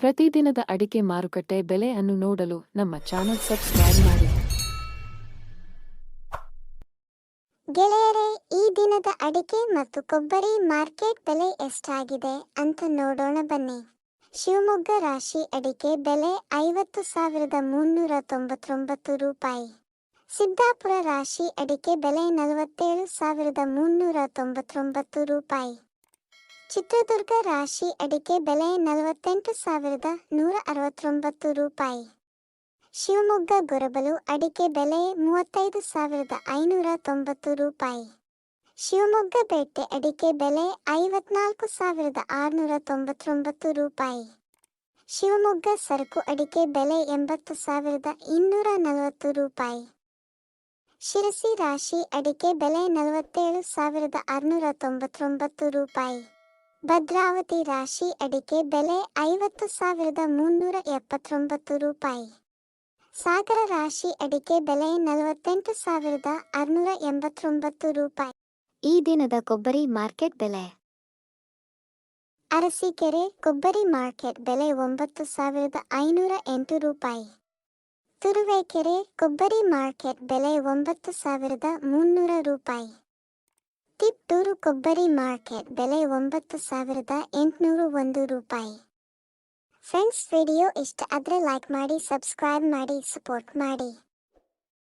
ಪ್ರತಿದಿನದ ಅಡಿಕೆ ಮಾರುಕಟ್ಟೆ ಬೆಲೆ ಅನ್ನು ನೋಡಲು ನಮ್ಮ ಚಾನೆಲ್ ಸಬ್ಸ್ಕ್ರೈಬ್ ಮಾಡಿ. ಗೆಳೆಯರೇ, ಈ ದಿನದ ಅಡಿಕೆ ಮತ್ತು ಕೊಬ್ಬರಿ ಮಾರ್ಕೆಟ್ ಬೆಲೆ ಎಷ್ಟಾಗಿದೆ ಅಂತ ನೋಡೋಣ ಬನ್ನಿ. ಶಿವಮೊಗ್ಗ ರಾಶಿ ಅಡಿಕೆ ಬೆಲೆ ಐವತ್ತು ಸಾವಿರದ ಮುನ್ನೂರ ತೊಂಬತ್ತೊಂಬತ್ತು ರೂಪಾಯಿ. ಸಿದ್ದಾಪುರ ರಾಶಿ ಅಡಿಕೆ ಬೆಲೆ ನಲವತ್ತೇಳು ಸಾವಿರದ ಮುನ್ನೂರ ತೊಂಬತ್ತೊಂಬತ್ತು ರೂಪಾಯಿ. ಚಿತ್ರದುರ್ಗ ರಾಶಿ ಅಡಿಕೆ ಬೆಲೆ ನಲವತ್ತೆಂಟು ಸಾವಿರದ ನೂರ ಅರವತ್ತೊಂಬತ್ತು ರೂಪಾಯಿ. ಶಿವಮೊಗ್ಗ ಗೊರಬಲು ಅಡಿಕೆ ಬೆಲೆ ಮೂವತ್ತೈದು ಸಾವಿರದ ಐನೂರ ತೊಂಬತ್ತು ರೂಪಾಯಿ. ಶಿವಮೊಗ್ಗ ಬೆಟ್ಟೆ ಅಡಿಕೆ ಬೆಲೆ ಐವತ್ನಾಲ್ಕು ಸಾವಿರದ ಆರುನೂರ ತೊಂಬತ್ತೊಂಬತ್ತು ರೂಪಾಯಿ. ಶಿವಮೊಗ್ಗ ಸರಕು ಅಡಿಕೆ ಬೆಲೆ ಎಂಬತ್ತು ಸಾವಿರದ ಇನ್ನೂರ ನಲವತ್ತು ರೂಪಾಯಿ. ಶಿರಸಿ ರಾಶಿ ಅಡಿಕೆ ಬೆಲೆ ನಲವತ್ತೇಳು ಸಾವಿರದ ಆರುನೂರ ತೊಂಬತ್ತೊಂಬತ್ತು ರೂಪಾಯಿ. ಭದ್ರಾವತಿ ರಾಶಿ ಅಡಿಕೆ ಬೆಲೆ ಐವತ್ತು ಸಾವಿರದ ಮುನ್ನೂರ ಎಪ್ಪತ್ತೊಂಬತ್ತು ರೂಪಾಯಿ. ಸಾಗರ ರಾಶಿ ಅಡಿಕೆ ಬೆಲೆ ನಲವತ್ತೆಂಟು ಸಾವಿರದ ಆರುನೂರ ಎಂಬತ್ತೊಂಬತ್ತು ರೂಪಾಯಿ. ಈ ದಿನದ ಕೊಬ್ಬರಿ ಮಾರ್ಕೆಟ್ ಬೆಲೆ. ಅರಸೀಕೆರೆ ಕೊಬ್ಬರಿ ಮಾರ್ಕೆಟ್ ಬೆಲೆ ಒಂಬತ್ತು ಸಾವಿರದ ಐನೂರ ಎಂಟು ರೂಪಾಯಿ. ತುರುವೇಕೆರೆ ಕೊಬ್ಬರಿ ಮಾರ್ಕೆಟ್ ಬೆಲೆ ಒಂಬತ್ತು ಸಾವಿರದ ಮುನ್ನೂರ ರೂಪಾಯಿ. ತಿಪ್ಟೂರು ಕೊಬ್ಬರಿ ಮಾರ್ಕೆಟ್ ಬೆಲೆ ಒಂಬತ್ತು ಸಾವಿರದ ಎಂಟುನೂರು ಒಂದು ರೂಪಾಯಿ. ಫ್ರೆಂಡ್ಸ್, ವಿಡಿಯೋ ಇಷ್ಟ ಆದರೆ ಲೈಕ್ ಮಾಡಿ ಸಬ್ಸ್ಕ್ರೈಬ್ ಮಾಡಿ ಸಪೋರ್ಟ್ ಮಾಡಿ.